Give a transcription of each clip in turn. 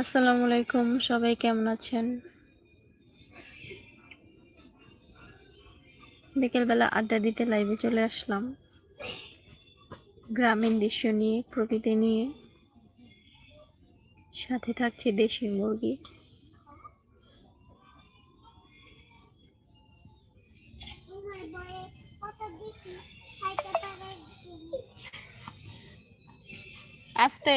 আসসালামু আলাইকুম, সবাই কেমন আছেন? বিকেলবেলা আড্ডা দিতে লাইভে চলে আসলাম। গ্রামীণ দৃশ্য নিয়ে, প্রকৃতি নিয়ে। সাথে থাকছে দেশি মুরগি। আস্তে।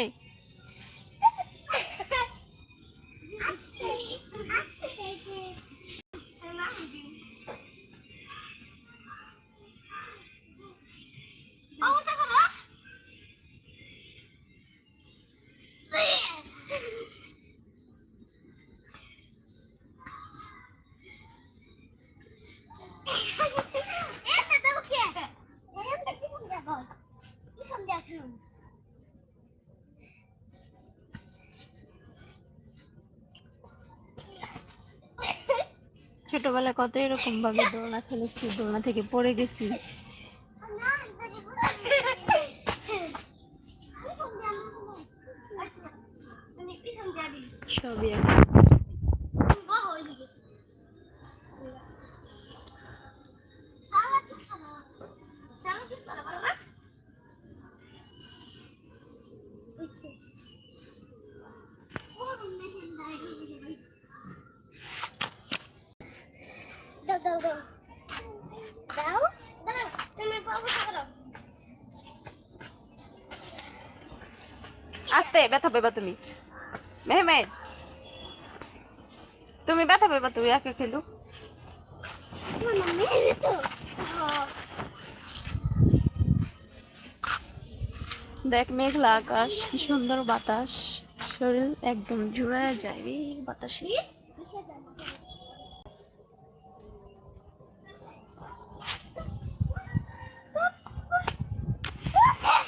ছোটবেলায় কত এরকম ভাবে দোলনা খেলেছি দোলনা থেকে পড়ে গেছি সবই এখন দাও দাও দাও দাও দাও তুমি বাবু করো আস্তে, ব্যথা পেবা তুমি। মেহমেদ তুমি ব্যথা পেবা তুমি একে খেলু। দেখ, মেঘলা আকাশ, কি সুন্দর বাতাস। শরীর একদম জুড়ে যায় রে বাতাসে কিসে যাব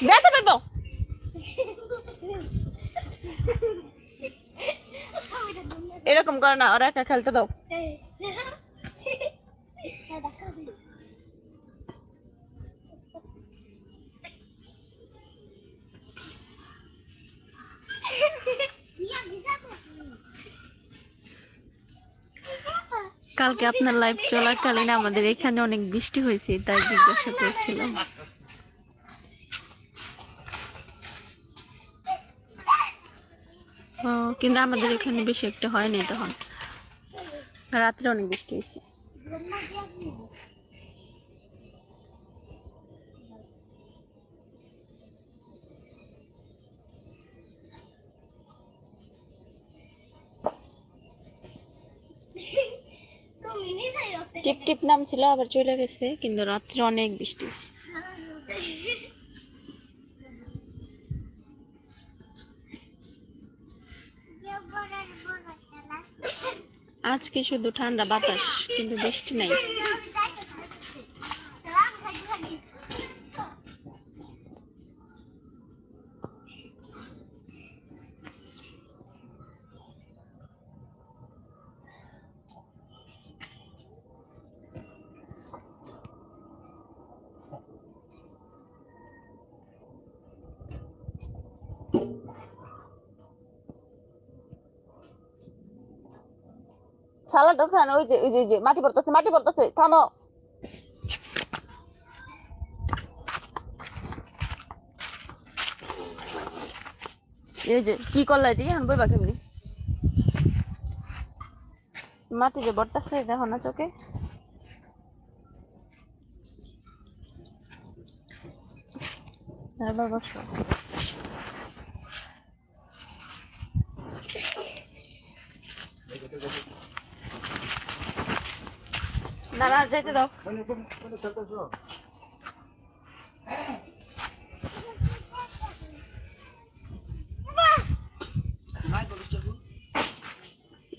ব্যথা পেবো এরকম করে না, ওরা একা খেলতে দাও। কালকে আপনার লাইভ চলাকালীন আমাদের এখানে অনেক বৃষ্টি হয়েছে, তাই জিজ্ঞাসা করছিলাম। কিন্তু আমাদের এখানে বেশি একটা হয়নি তখন। রাত্রে অনেক বৃষ্টি হয়েছে। টিপ টিপ নাম ছিল আবার চলে গেছে কিন্তু রাত্রে অনেক বৃষ্টি হয়েছে। আজকে শুধু ঠান্ডা বাতাস কিন্তু বৃষ্টি নাই। সালাদ ওখানে, ওই যে ওই যে মাটি পড়তেছে মাটি পড়তেছে, থামো। এই যে, কি করলা এটি? আমি বইবা কেমনি? মাটি যে পড়তেছে দেখো না চোখে। এবার বসো না না যাইতে দাও।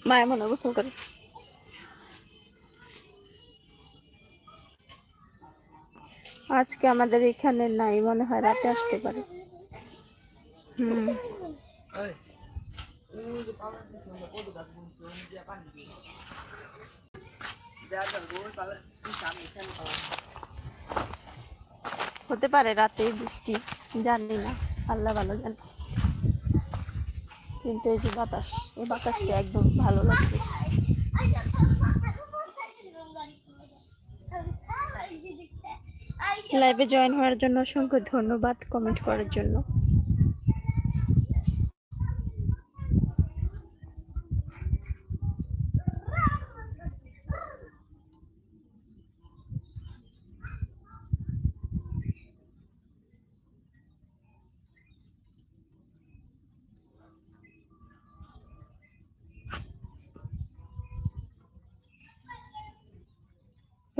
মায়ের মনে গোসল করে। আজকে আমাদের এখানে নাই, মনে হয় রাতে আসতে পারে। হুম। হতে পারে রাতে বৃষ্টি, জানি না, আল্লাহ ভালো জানে। কিন্তু এই যে বাতাস, এই বাতাসটা একদম ভালো লাগছে। লাইভে জয়েন হওয়ার জন্য অসংখ্য ধন্যবাদ কমেন্ট করার জন্য।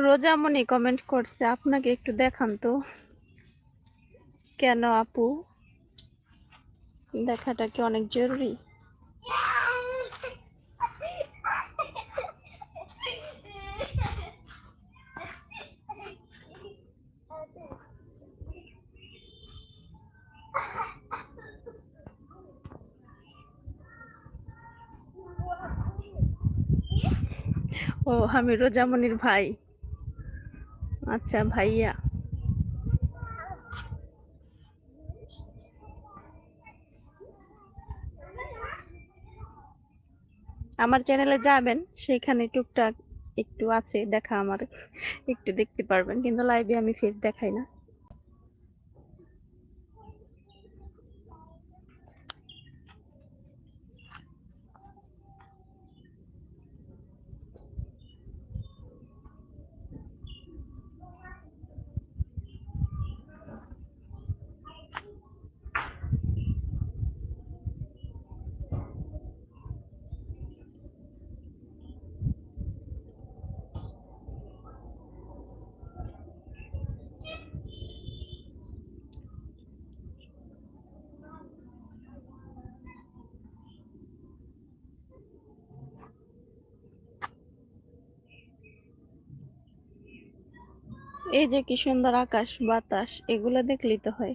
রোজামণি কমেন্ট করছে, আপনাকে একটু দেখান তো। কেন আপু? দেখাটা কি অনেক জরুরি? ও, আমি রোজামণির ভাই। আচ্ছা ভাইয়া। আমার চ্যানেলে যাবেন, সেখানে টুকটাক একটু আছে, দেখা আমার, একটু দেখতে পারবেন, কিন্তু লাইভে আমি ফেস দেখাই না। এই যে কি সুন্দর আকাশ বাতাস এগুলো দেখলেই তো হয়।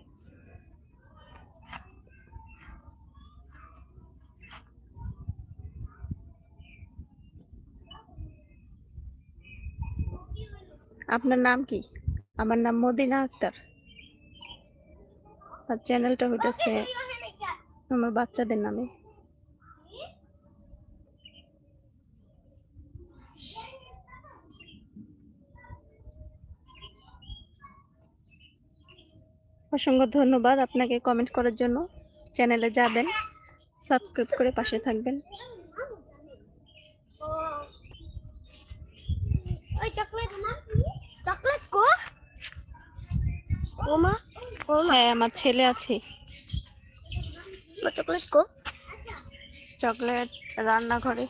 আপনার নাম কি? আমার নাম মদিনা আক্তার। আর চ্যানেলটা হইতেছে আমার বাচ্চাদের নামে। অসংখ্য ধন্যবাদ আপনাকে কমেন্ট করার জন্য। চ্যানেলে যাবেন সাবস্ক্রাইব করে পাশে থাকবেন। হ্যাঁ আমার ছেলে আছে। চকলেট কো? চকলেট রান্নাঘরে।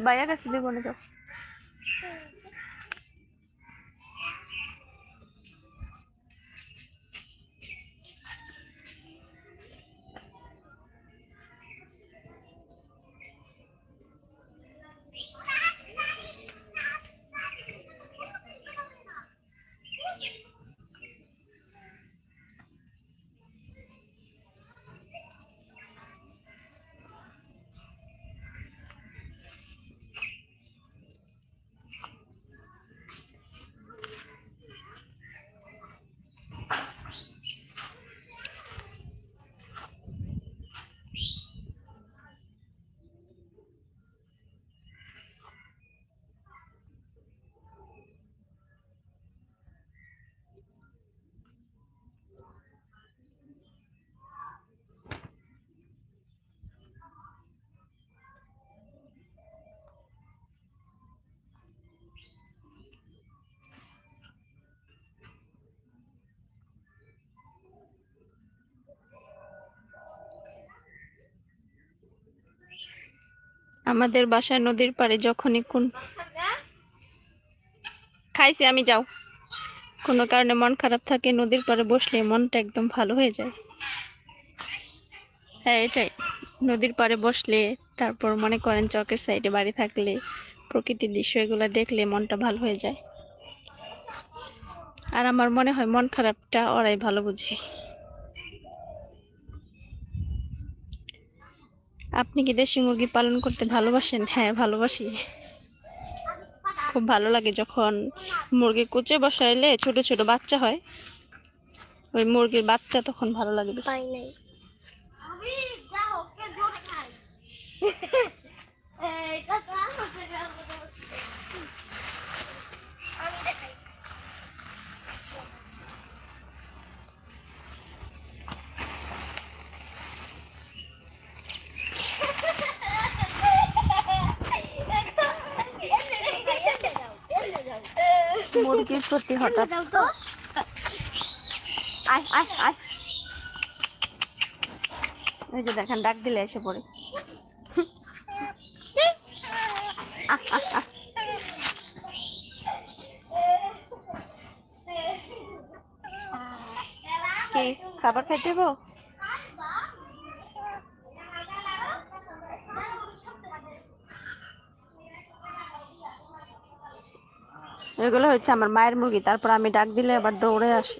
ওই বাইয়া কাছে দেবো না আমাদের বাসায় নদীর পাড়ে যখনই কোন খাইছি, আমি যাও। কোনো কারণে মন খারাপ থাকে, নদীর পাড়ে বসলে মনটা একদম ভালো হয়ে যায়। হ্যাঁ এটাই। নদীর পাড়ে বসলে, তারপর মনে করেন চকের সাইডে বাড়ি থাকলে, প্রকৃতির দৃশ্য এগুলো দেখলে মনটা ভালো হয়ে যায়। আর আমার মনে হয় মন খারাপটা ওরাই ভালো বুঝে। আপনি কি দেশি মুরগি পালন করতে ভালোবাসেন? হ্যাঁ ভালোবাসি। খুব ভালো লাগে যখন মুরগি কুচে বসাইলে ছোট ছোট বাচ্চা হয়। ওই মুরগির বাচ্চা তখন ভালো লাগে বেশি। পাই নাই আমি যা ওকে জোর খাই এই কাকা হতে যাব আমি দেখাই মুরগির প্রতি হঠাৎ। আয় আয় আয়। ওই যে দেখেন ডাক দিলে এসে পড়ে। খাবার খাইতে দেবো এগুলো হচ্ছে আমার মায়ের মুরগি তারপর আমি ডাক দিলে আবার দৌড়ে আসে।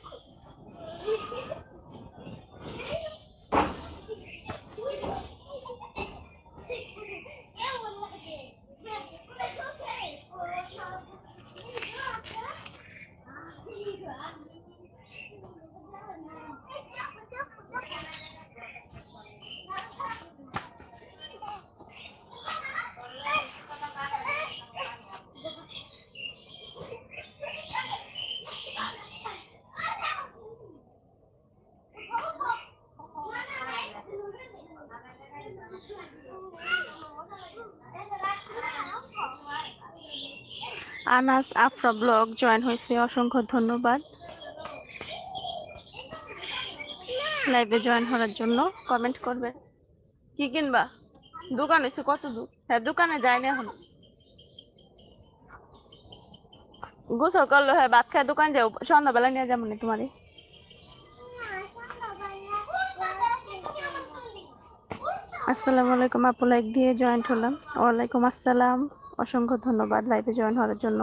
আনাস আফরা ব্লগ জয়েন হয়েছে অসংখ্য ধন্যবাদ। লাইভে জয়েন হওয়ার জন্য কমেন্ট করবেন কি কিনবা? দোকান এসে কত দূর? হ্যাঁ দোকানে যায়নি এখন। গোসল করল হ্যাঁ ভাত খায় দোকান যাও সন্ধ্যাবেলা নিয়ে যাব না তোমারে। আসসালামু আলাইকুম আপু লাইক দিয়ে জয়েন্ট হলাম। ওয়ালাইকুম আসসালাম। অসংখ্য ধন্যবাদ লাইভে জয়েন হওয়ার জন্য।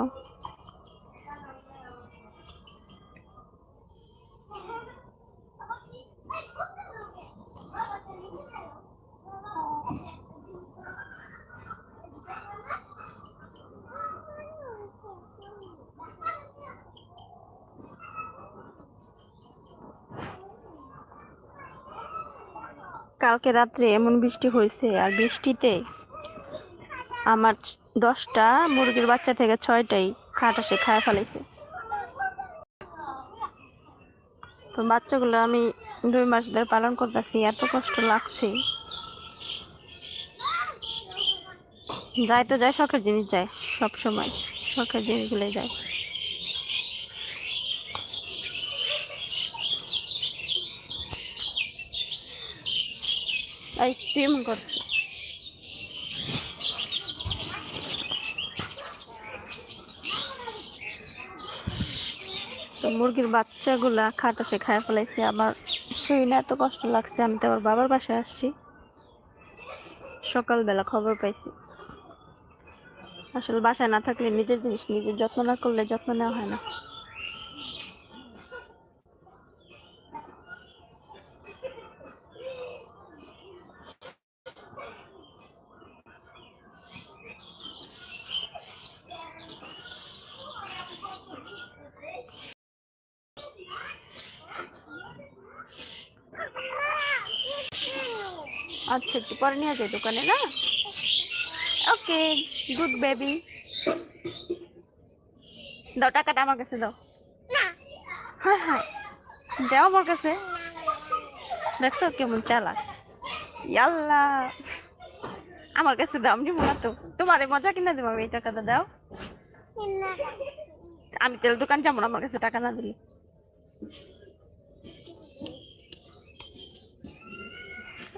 কালকে রাত্রে এমন বৃষ্টি হয়েছে আর বৃষ্টিতে আমার দশটা মুরগির বাচ্চা থেকে ছয়টাই খাটা সে খায় ফেলাইছে। তো বাচ্চাগুলো আমি দুই মাস ধরে পালন করতেছি, এত কষ্ট লাগছে। যাই তো যায়, শখের জিনিস যায়, সব সময় শখের জিনিসগুলোই যায়। এই, তুই এমন করছিস? মুরগির বাচ্চাগুলা খাটা সে খায় ফেলাইছে। আমার শরীরে এত কষ্ট লাগছে, আমি তো আমার বাবার বাসায় আসছি। সকালবেলা খবর পাইছি। আসলে বাসায় না থাকলে নিজের জিনিস নিজের যত্ন না করলে যত্ন নেওয়া হয় না আচ্ছা একটু পরে নিয়ে যাই দোকানে না? Okay good baby. দাও টাকাটা আমার কাছে দাও। হ্যাঁ হ্যাঁ দাও আমার কাছে। দেখছ কেমন চালাক। ইয়াল্লা। আমার কাছে দাও আমি মনে তো। তোমার মজা কিনা দেবো আমি এই টাকাটা দাও। আমি তেল দোকান যাব না আমার কাছে টাকা না দিলে।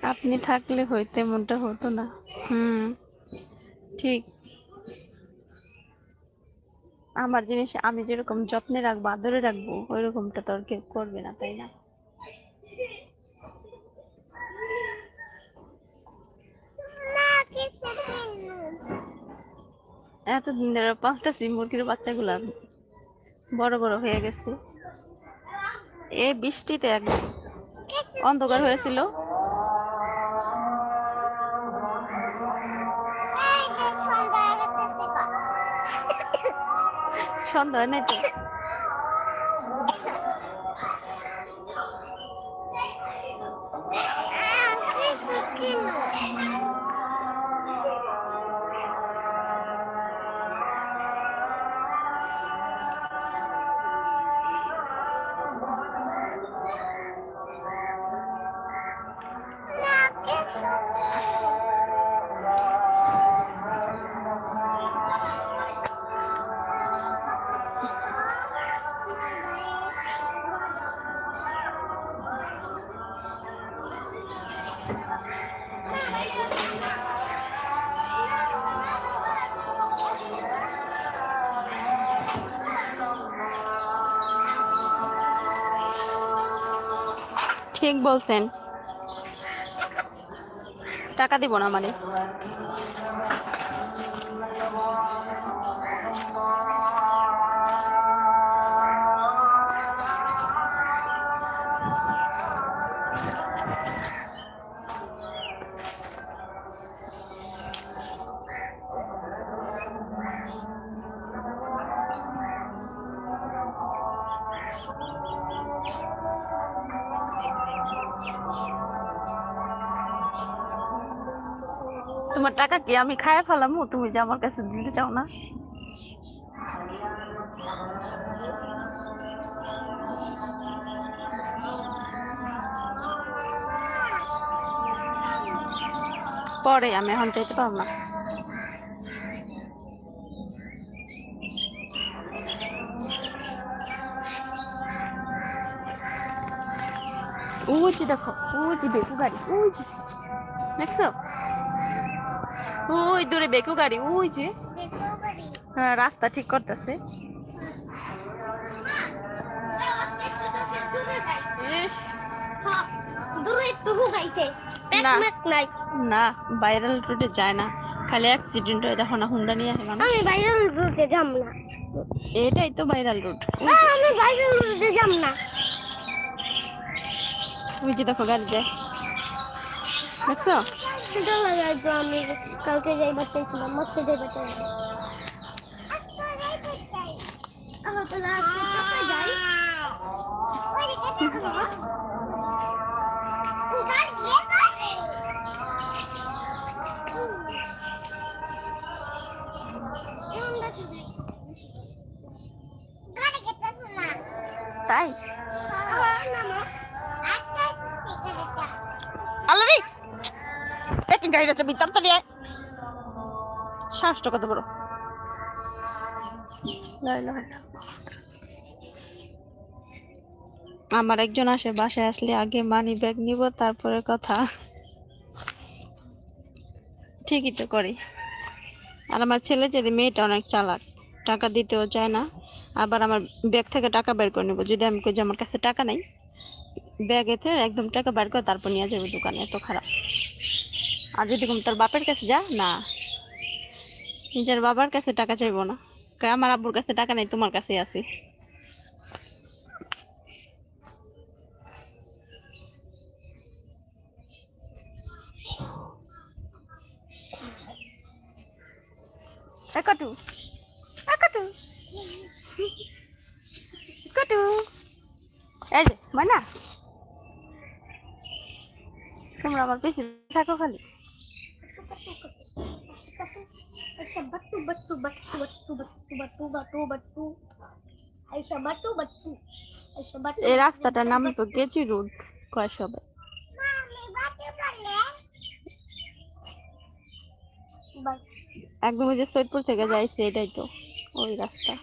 আপনি থাকলে হইতে এমনটা হতো না। হুম, ঠিক। আমার জিনিস আমি যেরকম যত্নে রাখব, আদরে রাখব ওই রকমটা তো আর কেউ করবে না, তাই না? এতদিন ধরে পাল্টাছি মুরগির বাচ্চাগুলা বড় বড় হয়ে গেছে। এ বৃষ্টিতে একদম অন্ধকার হয়েছিল। 穿的那种 ঠিক বলছেন। টাকা দিব না মানে। তোমার টাকা কি আমি খায় ফেলাম? তুমি যে আমার কাছে দিতে চাও না। পরে আমি এখন চাইতে পারব না। যে দেখো যে বেকু গাড়ি যে। দেখছ? ওই দূরে বেকু গাড়ি, ওই যে। হ্যাঁ রাস্তা ঠিক করতেছে। না। ভাইরাল রুটে যায় না। খালি অ্যাক্সিডেন্ট দেখো না হুন্ডা নিয়ে আসে আমি ভাইরাল না এটাই তো ভাইরাল রুট না আমি ভাইরাল না ওই দেখো, গাড়ি যায়। সেটা লাগাই তো আমি কালকে যাইবার চাইছিলাম মস্ত যাইবার চাইছিলাম আমার তো যাই। গাড়িটা চাবি তাড়াতাড়ি আয় সাহসটা কত বড়। আমার একজন আসে, বাসায় আসলে আগে মানি ব্যাগ নিব, তারপরে কথা। ঠিকই তো করি। আর আমার ছেলে যদি মেয়েটা অনেক চালাক, টাকা দিতেও চায় না, আবার আমার ব্যাগ থেকে টাকা বের করে নেব। যদি আমি কই যে আমার কাছে টাকা নেই ব্যাগেতে একদম টাকা বের করে তারপর নিয়ে যাব দোকানে, এত খারাপ। আর যদি তোর বাপের কাছে যা না। নিজের বাবার কাছে টাকা চাইব না। কয় আমার আব্বুর কাছে টাকা নেই তোমার কাছেই আছে। একটু একটু একটু এই যে মানা তোমরা আমার পিছনে থাকো খালি। Aisyah batu batu batu batu batu batu batu batu. Aisyah batu batu. Aisyah batu এই রাস্তাটার নাম তো গেচি রোড কয় সবাই? একদম ওই যে সৈয়দপুর থেকে যাইছে এটাই তো ওই রাস্তা।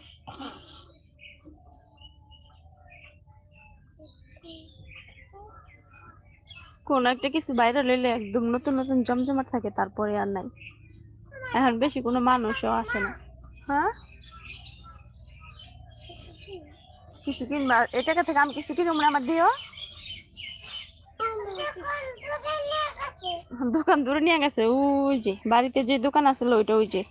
কোন একটা কিছু বাইরে লইলে একদম নতুন নতুন জমজমাট থাকে তারপরে আর নাই। এখন বেশি কোনো মানুষও আসে না। হ্যাঁ? কিছু কিনবা? এই টাকা থেকে আমি কিছু কিনবো না আমার দিও? দোকান দূরে নিয়ে গেছে, ওই যে বাড়িতে যে দোকান আছে ওইটা, ওই যে।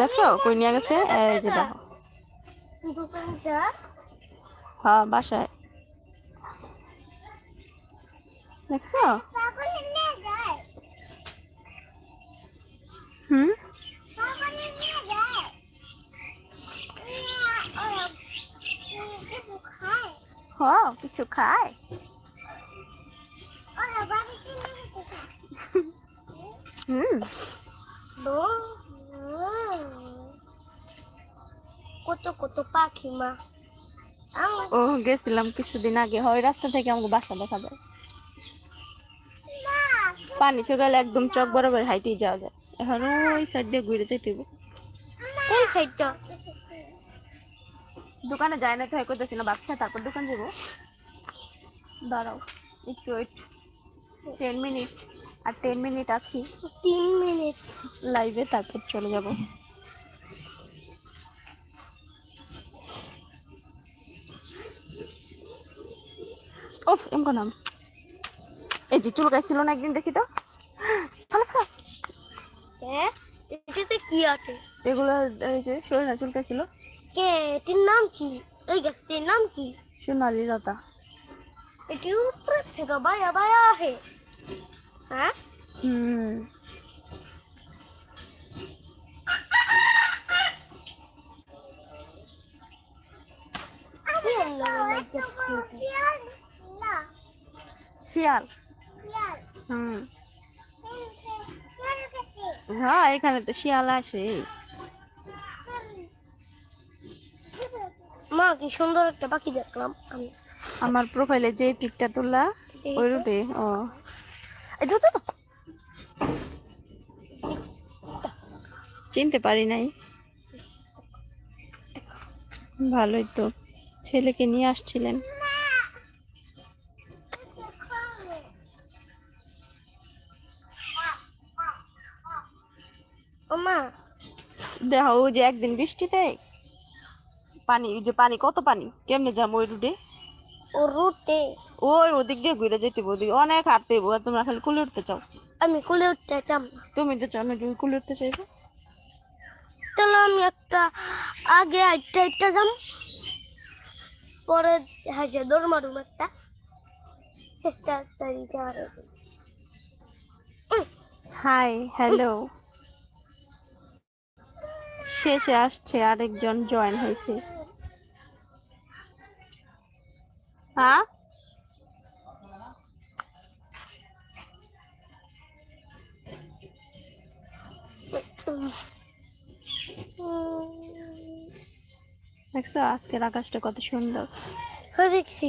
দেখছ? কই নিয়ে গেছে? এই যে দেখো। হ্যাঁ বাসায়। দেখছ? হুম? ও কিছু খায়। কত কত পাখি মা। ও গেছিলাম কিছুদিন আগে। হয় রাস্তা থেকে আমাকে বাসা দেখা পানি শুকালে একদম চক বরাবর হাইটেই যাওয়া যায়। এখন ওই সাইড দিয়ে ঘুরে হবে কোন সাইডটা দোকানে যায় না তো হয় করতেছি না বাচ্চা তারপর দোকান যাব দাঁড়াও একটু ওয়েট টেন মিনিট আর টেন মিনিট আছি। তিন মিনিট লাইভে তারপর চলে যাব। ওফ এমন নাম এই যে চুলকাইছিল না একদিন দেখি তো ফালা ফালা হ্যাঁ এটাতে কি আছে? এগুলো এই যে শরীর না চুলকাইছিল কে? এটির নাম কি? এই গাছটির নাম কি? সোনালি লতা। এটি উপরে থেকে বায়া বায়া আহে। হ্যাঁ? হুম? শিয়াল। হুম। হ্যাঁ এখানে তো শিয়াল আসে। মা কি সুন্দর একটা পাখি দেখলাম আমি। আমার প্রোফাইলে যে পিকটা তোলা ওই রুটে ও। এই তো। চিনতে পারি নাই। ভালোই তো ছেলেকে নিয়ে আসছিলেন। দেখো ওই যে একদিন বৃষ্টিতে পানি ওই যে পানি কত পানি? কেমনে যাম ওই রুটে? ও রুটে? ওই ওদিক দিয়ে ঘুরে যেতে ওদিকে অনেক হাঁটতে হইবো, আর তোমরা খালি কুলে উঠতে চাও। আমি কুলে উঠতে চাম তুমি তো চাও না তুমি কুলে উঠতে চাইছো তাহলে আমি একটা আগে আটটা আটটা যাম পরে হাসে দৌড় মারুম একটা। চেষ্টা করি যাওয়ার। হাই হ্যালো শেষে আসছে আরেকজন জয়েন হয়েছে। হ্যাঁ? দেখছ আজকের আকাশটা কত সুন্দর। দেখছি।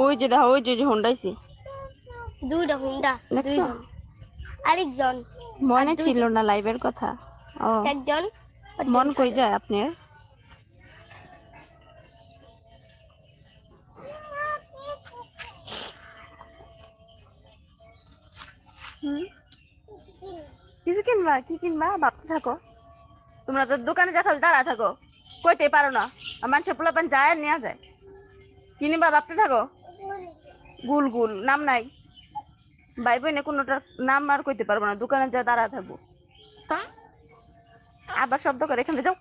ওই যে দেখো ওই যে যে হন্ডাইছি দুইটা হুন্ডা দেখছ? আরেকজন। মনে ছিল না লাইভের কথা। ও। একজন। মন কই যায় আপনার? হুম? কিছু কিনবা? কি কিনবা? ভাবতে থাকো। তোমরা তো দোকানে যা খালি দাঁড়া থাকো। কইতে পারো না। আর মানুষের পোলাপান যায় আর নেওয়া যায়। কিনিবা ভাবতে থাকো? গুল গুল নাম নাই। ভাই বোনে কোনোটার নাম আর কইতে পারব না দোকানে যা দাঁড়া থাকব। আবার শব্দ করে এখানে যাও।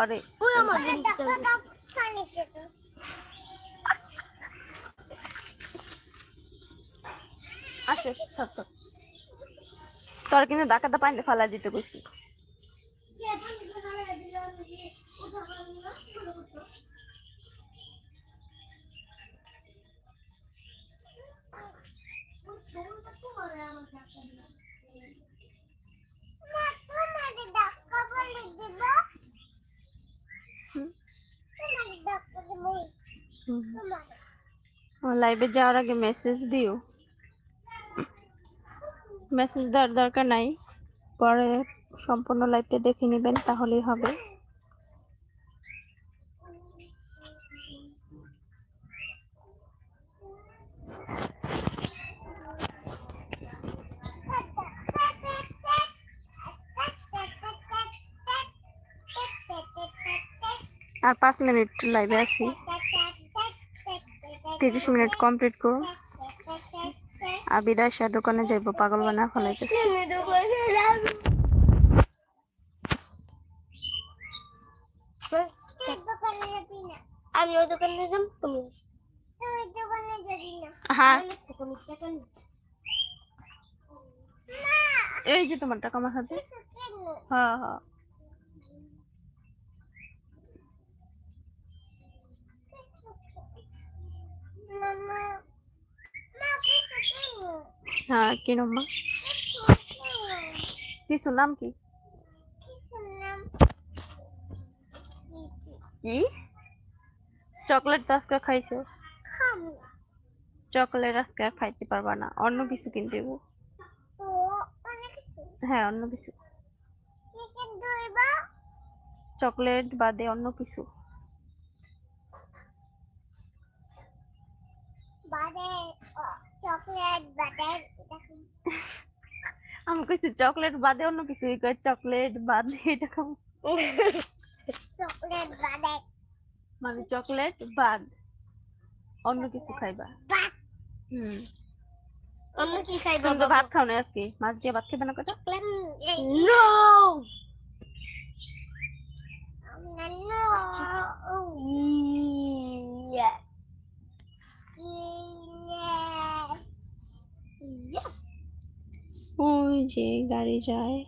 আরে ওই আমার আসো থাক তোর কিন্তু ডাকাতা পাইলে ফালা দিতে কইছি। লাইভে যাওয়ার আগে মেসেজ দিও। মেসেজ দেওয়ার দরকার নাই। পরে সম্পূর্ণ লাইভটা দেখে নেবেন, তাহলেই হবে। আর পাঁচ মিনিট লাইভে আছি। তিরিশ মিনিট কমপ্লিট করুন আর বিদায় সে দোকানে যাইব পাগল বানা ফলাইতেছে। আমি ওই দোকানে যাম তুমি? হ্যাঁ। এই যে তোমার টাকা হাতে। হ্যাঁ হ্যাঁ। হ্যাঁ কি নম্বর কিছু নাম কি? কি? চকলেট তো আজকে খাইছো? চকলেট আজকে খাইতে পারবা না, অন্য কিছু কিনতে হ্যাঁ অন্য কিছু। চকলেট বাদে অন্য কিছু। চকলেট বাটার আমি কইছি চকলেট বাদে অন্য কিছু কই চকলেট বাদে এটা খাব। চকলেট বাটার মানে চকলেট বাদ অন্য কিছু খাইবা। হুম। অন্য কি খাইবা তুমি তো ভাত খাও না আজকে মাছ দিয়ে ভাত খেবে না কটা? Chocolate no No. যে গাড়ি যায়।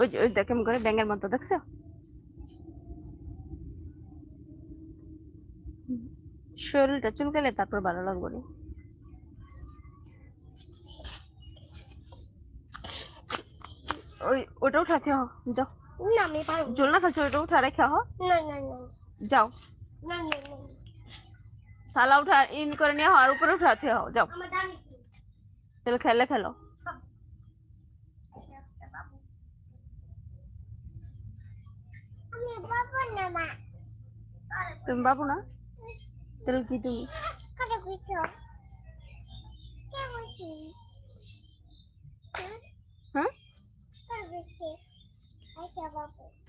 ওই ওই কেমন করে ব্যাঙের মতো, দেখছ? শরীরটা চুলকালে তারপর ভালো লাগবে না। ওই ওটা উঠাতে হ, যাও। না আমি পারব জোলনা খাচ্ছ? ওটা উঠা রেখে হ না না না। যাও। না না না। থালা উঠা ইন করে নিয়ে হও আর উপরে উঠাতে হও যাও। তাহলে খেলে খেলো। না তুমি বাবু না? তাহলে কি তুমি?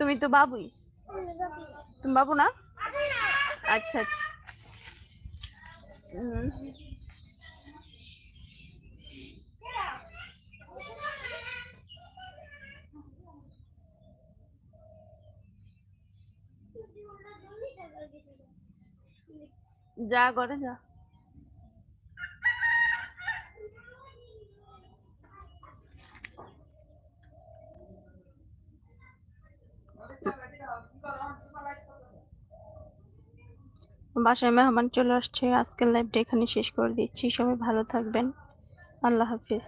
তুমি তো বাবুই। বাবু তুমি বাবু না? আচ্ছা হুম। যা করে যা। বাসায় মেহমান চলে আসছে। আজকের লাইভটা এখানে শেষ করে দিচ্ছি। সবাই ভালো থাকবেন। আল্লাহ হাফিজ।